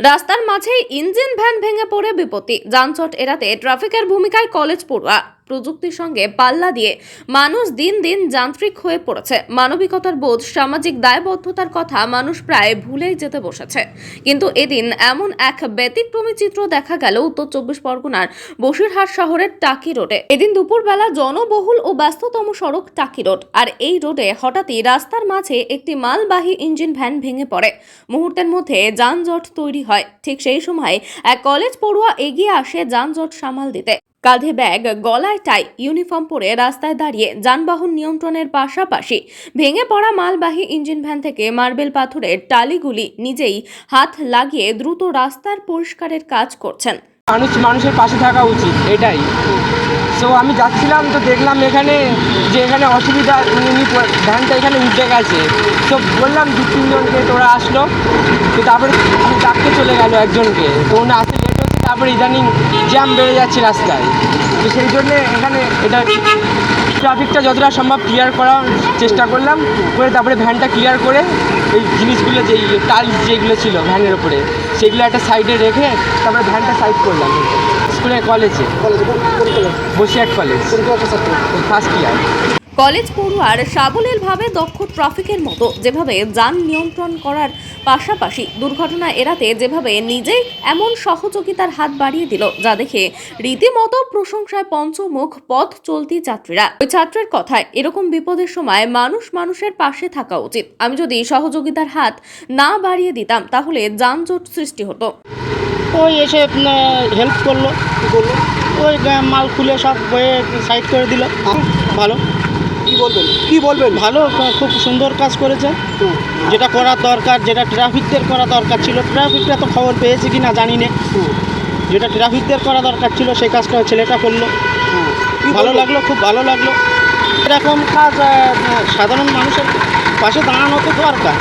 রাস্তার মাঝেই engine van ভেঙে পড়ে বিপত্তি। যানজট এড়াতে ট্রাফিকের ভূমিকায় কলেজ পড়ুয়া। প্রযুক্তির সঙ্গে পাল্লা দিয়ে মানুষ দিন দিন যান্ত্রিক হয়ে পড়েছে। মানবিকতার বোধ, সামাজিক দায়বদ্ধতার কথা মানুষ প্রায় ভুলেই যেতে বসেছে। কিন্তু এদিন এমন এক ব্যতিক্রমী চিত্র দেখা গেল উত্তর চব্বিশ পরগনার বসিরহাট শহরের টাকি রোডে। এদিন দুপুরবেলা জনবহুল ও ব্যস্ততম সড়ক টাকি রোড। আর এই রোডে হঠাৎই রাস্তার মাঝে একটি মালবাহী ইঞ্জিন ভ্যান ভেঙে পড়ে। মুহূর্তের মধ্যে যানজট তৈরি হয়। ঠিক সেই সময় এক কলেজ পড়ুয়া এগিয়ে আসে যানজট সামাল দিতে। কাঁধে ব্যাগ, গলায় টাই, ইউনিফর্ম পরে রাস্তায় দাঁড়িয়ে যানবাহন নিয়ন্ত্রণের পাশাপাশি ভেঙে পড়া মালবাহী ইঞ্জিন ভ্যান থেকে মার্বেল পাথরের টালিগুলি নিজেই হাত লাগিয়ে দ্রুত রাস্তার পরিষ্কারের কাজ করছেন। মানুষ মানুষের পাশে থাকা উচিত, এটাই। সো আমি যাচ্ছিলাম তো দেখলাম এখানে যে এখানে অসুবিধা ভ্যানটা এখানে উঠে গেছে। তো বললাম দু তিনজনকে তোরা আসলো। তো তারপরে ডাকতে চলে গেল একজনকে। তো উনি হচ্ছে তারপরে ইদানিং জ্যাম বেড়ে যাচ্ছে রাস্তায়। তো সেই জন্যে এখানে এটা ট্রাফিকটা যতটা সম্ভব ক্লিয়ার করার চেষ্টা করলাম করে তারপরে ভ্যানটা ক্লিয়ার করে এই জিনিসগুলো যেই টাইলস যেগুলো ছিল ভ্যানের ওপরে সেগুলো একটা সাইডে রেখে তারপরে ভ্যানটা সাইড করলাম। স্কুলে কলেজে Basirhat college first year college পড়ুয়ার সাবলীলভাবে দক্ষ ট্রাফিকের মতো যেভাবে যান নিয়ন্ত্রণ করার পাশাপাশি দুর্ঘটনা এড়াতে যেভাবে নিজেই এমন সহযোগিতার হাত বাড়িয়ে দিল, যা দেখে রীতিমতো প্রশংসায় পঞ্চমুখ পথ চলতি যাত্রীরা। ওই ছাত্রের কথায় এরকম বিপদের সময় মানুষ মানুষের পাশে থাকা উচিত। আমি যদি সহযোগিতার হাত না বাড়িয়ে দিতাম, তাহলে যানজট সৃষ্টি হতো। ওই এসে হেল্প করল করল। ওই মাল খুলে সব বয়ে সাইড করে দিল। ভালো। কি বলবেন? কি বলবেন? ভালো খুব সুন্দর কাজ করেছে। যেটা করা দরকার যেটা ট্রাফিকদের করা দরকার ছিল ট্রাফিকটা তো খবর পেয়েছে কি না জানি না। যেটা ট্রাফিকদের করা দরকার ছিল সেই কাজটা ছেলেটা করল। ভালো লাগল খুব ভালো লাগল। এরকম কাজ সাধারণ মানুষের পাশে দাঁড়ানো তো দরকার।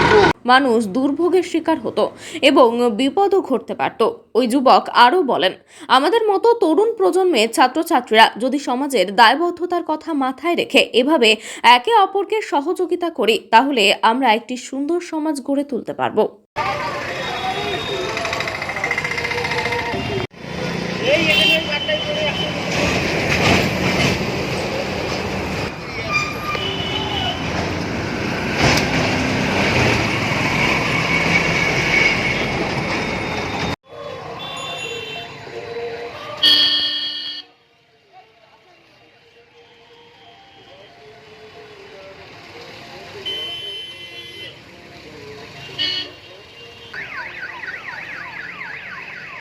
মানুষ দুর্ভোগের শিকার হতো এবং বিপদও ঘটতে পারত। ওই যুবক আরও বলেন আমাদের মতো তরুণ প্রজন্মের ছাত্রছাত্রীরা যদি সমাজের দায়বদ্ধতার কথা মাথায় রেখে এভাবে একে অপরকে সহযোগিতা করি তাহলে আমরা একটি সুন্দর সমাজ গড়ে তুলতে পারব। এই